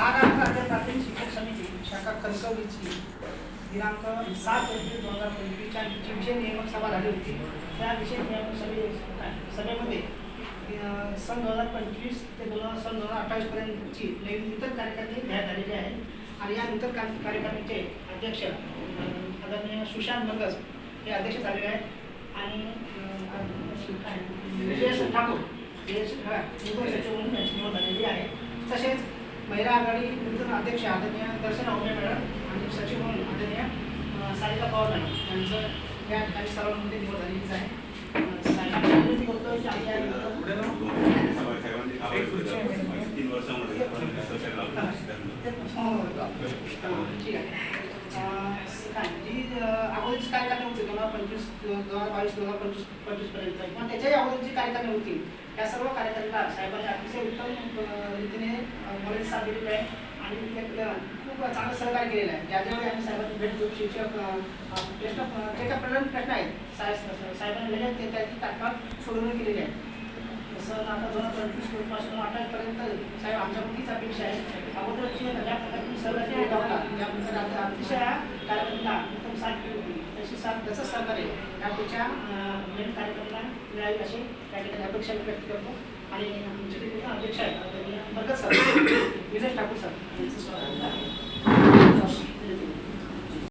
महाराष्ट्र राज्य प्राथमिक शिक्षक समिती शाखा कणकवलीची दिनांक सात एप्रिल दोन हजार पंचवीसच्या जी विषय नियामक सभा झाली होती. त्या विषय नियामक सभे सभेमध्ये सन दोन हजार पंचवीस ते दोन हजार सन दोन हजार अठ्ठावीसपर्यंतची नवीन नूतन कार्यकारिणी घेण्यात आलेली आहे. आणि या नूतन कार्य- कार्यकारिणीचे अध्यक्ष आदरणीय सुशांत मंगस हे अध्यक्ष झालेले आहेत. आणि ठाकूर नूतन सचिव म्हणून निवड झालेली आहे. तसेच महिला आघाडी नूतन अध्यक्ष आदरणीय दर्शन अवघे मॅडम आणि सचिव म्हणून आदरणीय सारिका पवार मॅडम यांचं या ठिकाणी सर्वांमध्ये निवड झालेलीच आहे. तीन वर्षामध्ये हो, ठीक आहे अं, काय जी अं, अगोदरची कार्यकारिणी होती दोन हजार पंचवीस दोन हजार बावीस दोन हजार पंचवीस पंचवीसपर्यंत किंवा त्याच्याही अगोदरची कार्यकारिणी होती त्या सर्व कार्यकारिणीला साहेबांनी अतिशय उत्तम रीतीने अं, साथ दिलेली आहे आणि खूप चांगलं सहकार्य केलेलं आहे. ज्यावेळी आम्ही साहेबांची भेट घेऊ शिक्षक प्रश्न जे काही प्रलंबित प्रश्न आहेत. साहेब साहेबांनी लगेच ते त्याची तात्काळ सोडवणूक केलेली आहे. जसं आता दोन हजार पंचवीसपासून अठ्ठावीसपर्यंत साहेब आमच्या मुलीच अपेक्षा आहे. अगोदरची ज्या प्रकारची सल्ला प्रकारे आता अतिशय कार्यक्रमाला उत्तम होती तशी साथ त्याचं सहकार्य रात्रीच्या नवीन कार्यक्रमाला मिळावी अशी. त्या ठिकाणी अपेक्षा व्यक्त करतो. आणि आमचे अध्यक्ष आहेत सर